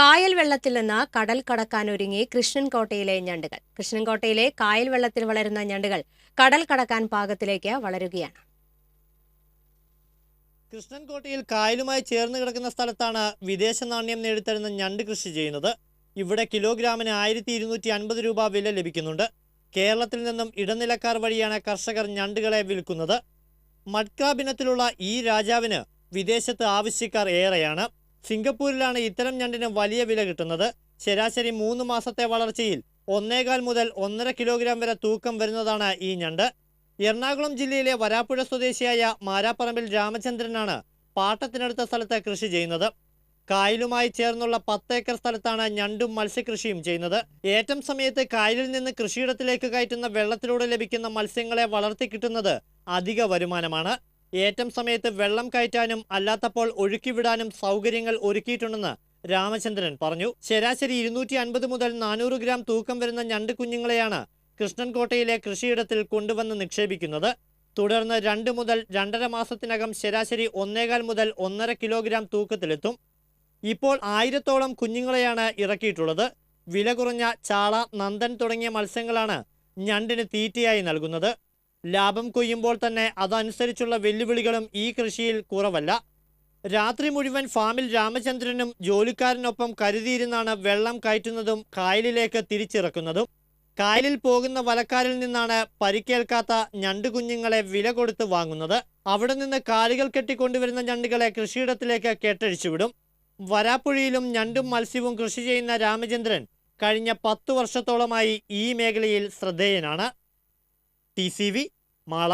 കായൽ വെള്ളത്തിൽ നിന്ന് കടൽ കടക്കാൻ കടക്കാനൊരുങ്ങി കൃഷ്ണൻകോട്ടയിലെ ഞണ്ടുകൾ. കൃഷ്ണൻകോട്ടയിലെ കായൽ വെള്ളത്തിൽ വളരുന്ന ഞണ്ടുകൾ കടൽ കടക്കാൻ പാകത്തിലേക്ക് വളരുകയാണ്. കൃഷ്ണൻകോട്ടയിൽ കായലുമായി ചേർന്ന് കിടക്കുന്ന സ്ഥലത്താണ് വിദേശ നാണ്യം നേടിത്തരുന്ന ഞണ്ട് കൃഷി ചെയ്യുന്നത്. ഇവിടെ കിലോഗ്രാമിന് ആയിരത്തി ഇരുന്നൂറ്റി അൻപത് രൂപ വില ലഭിക്കുന്നുണ്ട്. കേരളത്തിൽ നിന്നും ഇടനിലക്കാർ വഴിയാണ് കർഷകർ ഞണ്ടുകളെ വിൽക്കുന്നത്. മഡ്ക്രാബ് ഇനത്തിലുള്ള ഈ രാജാവിന് വിദേശത്ത് ആവശ്യക്കാർ ഏറെയാണ്. സിംഗപ്പൂരിലാണ് ഇത്തരം ഞണ്ടിന് വലിയ വില കിട്ടുന്നത്. ശരാശരി മൂന്ന് മാസത്തെ വളർച്ചയിൽ ഒന്നേകാൽ മുതൽ ഒന്നര കിലോഗ്രാം വരെ തൂക്കം വരുന്നതാണ് ഈ ഞണ്ട്. എറണാകുളം ജില്ലയിലെ വരാപ്പുഴ സ്വദേശിയായ മാരാപ്പറമ്പിൽ രാമചന്ദ്രനാണ് പാട്ടത്തിനടുത്ത സ്ഥലത്ത് കൃഷി ചെയ്യുന്നത്. കായലുമായി ചേർന്നുള്ള പത്ത് ഏക്കർ സ്ഥലത്താണ് ഞണ്ടും മത്സ്യകൃഷിയും ചെയ്യുന്നത്. ഏറ്റം സമയത്ത് കായലിൽ നിന്ന് കൃഷിയിടത്തിലേക്ക് കയറ്റുന്ന വെള്ളത്തിലൂടെ ലഭിക്കുന്ന മത്സ്യങ്ങളെ വളർത്തി കിട്ടുന്നത് അധിക വരുമാനമാണ്. ഏറ്റം സമയത്ത് വെള്ളം കയറ്റാനും അല്ലാത്തപ്പോൾ ഒഴുക്കിവിടാനും സൗകര്യങ്ങൾ ഒരുക്കിയിട്ടുണ്ടെന്ന് രാമചന്ദ്രൻ പറഞ്ഞു. ശരാശരി ഇരുന്നൂറ്റി അൻപത് മുതൽ നാനൂറ് ഗ്രാം തൂക്കം വരുന്ന ഞണ്ട് കുഞ്ഞുങ്ങളെയാണ് കൃഷ്ണൻകോട്ടയിലെ കൃഷിയിടത്തിൽ കൊണ്ടുവന്ന് നിക്ഷേപിക്കുന്നത്. തുടർന്ന് രണ്ട് മുതൽ രണ്ടര മാസത്തിനകം ശരാശരി ഒന്നേകാൽ മുതൽ ഒന്നര കിലോഗ്രാം തൂക്കത്തിലെത്തും. ഇപ്പോൾ ആയിരത്തോളം കുഞ്ഞുങ്ങളെയാണ് ഇറക്കിയിട്ടുള്ളത്. വില കുറഞ്ഞ ചാള നന്ദൻ തുടങ്ങിയ മത്സ്യങ്ങളാണ് ഞണ്ടിന് തീറ്റയായി നൽകുന്നത്. ലാഭം കൊയ്യുമ്പോൾ തന്നെ അതനുസരിച്ചുള്ള വെല്ലുവിളികളും ഈ കൃഷിയിൽ കുറവല്ല. രാത്രി മുഴുവൻ ഫാമിൽ രാമചന്ദ്രനും ജോലിക്കാരനൊപ്പം കരുതിയിരുന്നാണ് വെള്ളം കയറ്റുന്നതും കായലിലേക്ക് തിരിച്ചിറക്കുന്നതും. കായലിൽ പോകുന്ന വലക്കാരിൽ നിന്നാണ് പരിക്കേൽക്കാത്ത ഞണ്ട് കുഞ്ഞുങ്ങളെ വില കൊടുത്ത് വാങ്ങുന്നത്. അവിടെ നിന്ന് കാലുകൾ കെട്ടിക്കൊണ്ടുവരുന്ന ഞണ്ടുകളെ കൃഷിയിടത്തിലേക്ക് കെട്ടഴിച്ചുവിടും. വരാപ്പുഴയിലും ഞണ്ടും മത്സ്യവും കൃഷി ചെയ്യുന്ന രാമചന്ദ്രൻ കഴിഞ്ഞ പത്തു വർഷത്തോളമായി ഈ മേഖലയിൽ ശ്രദ്ധേയനാണ്. T C V Mala